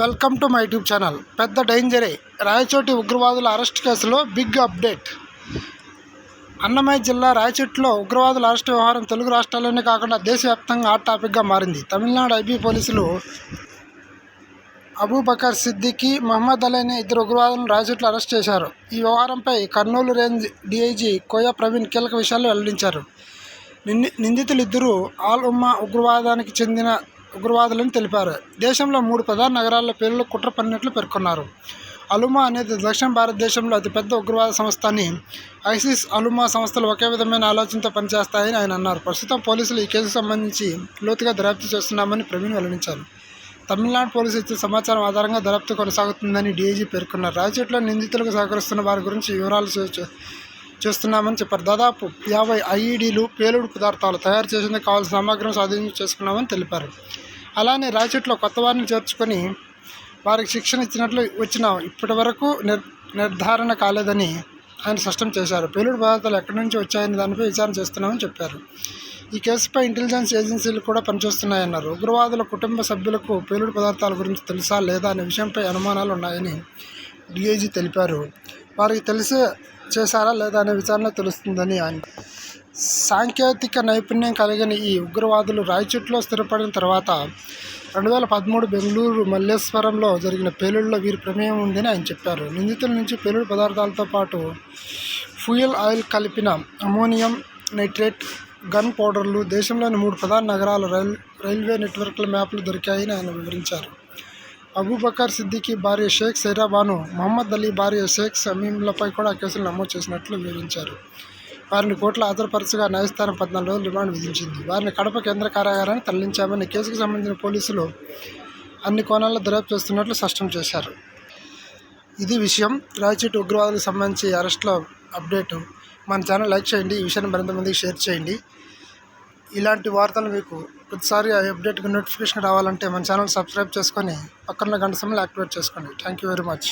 Welcome to my YouTube channel. పెద్ద డేంజరే. రాయచోటి ఉగ్రవాదుల అరెస్ట్ కేసులో బిగ్ అప్డేట్. అన్నమయ్య జిల్లా రాయచోటిలో ఉగ్రవాదుల అరెస్ట్ వ్యవహారం తెలుగు రాష్ట్రాల్లోనే కాకుండా దేశవ్యాప్తంగా హాట్ టాపిక్గా మారింది. తమిళనాడు ఐబీ పోలీసులు అబూబకర్ సిద్దికి మహమ్మద్ అలీ అనే ఇద్దరు ఉగ్రవాదులను రాయచోటిలో అరెస్ట్ చేశారు. ఈ వ్యవహారంపై కర్నూలు రేంజ్ డీఐజీ కోయా ప్రవీణ్ కీలక విషయాలు వెల్లడించారు. నింది నిందితులు ఇద్దరు ఆల్ ఉమ్మా ఉగ్రవాదానికి చెందిన ఉగ్రవాదులని తెలిపారు. దేశంలో మూడు ప్రధాన నగరాల పేర్లు కుట్ర పన్నినట్లు పేర్కొన్నారు. అలుమా అనేది దక్షిణ భారతదేశంలో అతిపెద్ద ఉగ్రవాద సంస్థ అని ఐసిస్ అలుమా సంస్థలు ఒకే విధమైన ఆలోచనతో పనిచేస్తాయని ఆయన అన్నారు. ప్రస్తుతం పోలీసులు ఈ కేసుకు సంబంధించి లోతుగా దర్యాప్తు చేస్తున్నామని ప్రవీణ్ వెల్లడించారు. తమిళనాడు పోలీసులు ఇచ్చిన సమాచారం ఆధారంగా దర్యాప్తు కొనసాగుతుందని డీఐజీ పేర్కొన్నారు. రాయచోటిలో నిందితులకు సహకరిస్తున్న వారి గురించి వివరాలు చేస్తున్నామని చెప్పారు. దాదాపు యాభై ఐఈడీలు పేలుడు పదార్థాలు తయారు చేసేందుకు కావాల్సిన సామగ్రిని స్వాధీనం చేసుకున్నామని తెలిపారు. అలానే రాయచోటిలో కొత్త వారిని చేర్చుకొని వారికి శిక్షణ ఇచ్చినట్లు వచ్చిన ఇప్పటి వరకు నిర్ నిర్ధారణ కాలేదని ఆయన స్పష్టం చేశారు. పేలుడు పదార్థాలు ఎక్కడి నుంచి వచ్చాయని దానిపై విచారణ చేస్తున్నామని చెప్పారు. ఈ కేసుపై ఇంటెలిజెన్స్ ఏజెన్సీలు కూడా పనిచేస్తున్నాయన్నారు. ఉగ్రవాదుల కుటుంబ సభ్యులకు పేలుడు పదార్థాల గురించి తెలుసా లేదా అనే విషయంపై అనుమానాలు ఉన్నాయని డిఐజీ తెలిపారు. వారికి తెలిసే చేశారా లేదా అనే విచారణ తెలుస్తుందని ఆయన. సాంకేతిక నైపుణ్యం కలిగిన ఈ ఉగ్రవాదులు రాయచూట్లో స్థిరపడిన తర్వాత రెండు వేల పదమూడు బెంగళూరు మల్లేశ్వరంలో జరిగిన పేలుడులో వీరి ప్రమేయం ఉందని ఆయన చెప్పారు. నిందితుల నుంచి పేలుడు పదార్థాలతో పాటు ఫ్యూయల్ ఆయిల్ కలిపిన అమోనియం నైట్రేట్ గన్ పౌడర్లు దేశంలోని మూడు ప్రధాన నగరాల రైల్ రైల్వే నెట్వర్క్ల మ్యాప్లు దొరికాయని ఆయన వివరించారు. అబూబకర్ సిద్దికీ భార్య షేక్ సైరాబాను మహమ్మద్ అలీ భార్య షేక్ సమీంలపై కూడా కేసులు నమోదు చేసినట్లు వివరించారు. వారిని కోర్టులో ఆధారపరచగా న్యాయస్థానం పద్నాలుగు రోజులు రిమాండ్ విధించింది. వారిని కడప కేంద్ర కార్యాగారాన్ని తరలించామని కేసుకు సంబంధించిన పోలీసులు అన్ని కోణాల్లో దర్యాప్తు చేస్తున్నట్లు స్పష్టం చేశారు. ఇది విషయం. రాయచోటి ఉగ్రవాదులకు సంబంధించి అరెస్ట్లో అప్డేటు. మన ఛానల్ లైక్ చేయండి. ఈ విషయాన్ని మరింత మందికి షేర్ చేయండి. ఇలాంటి వార్తలు మీకు ప్రతిసారి అప్డేట్గా నోటిఫికేషన్ రావాలంటే మన ఛానల్ సబ్స్క్రైబ్ చేసుకొని పక్కన గంట సమయంలో యాక్టివేట్ చేసుకోండి. Thank you very much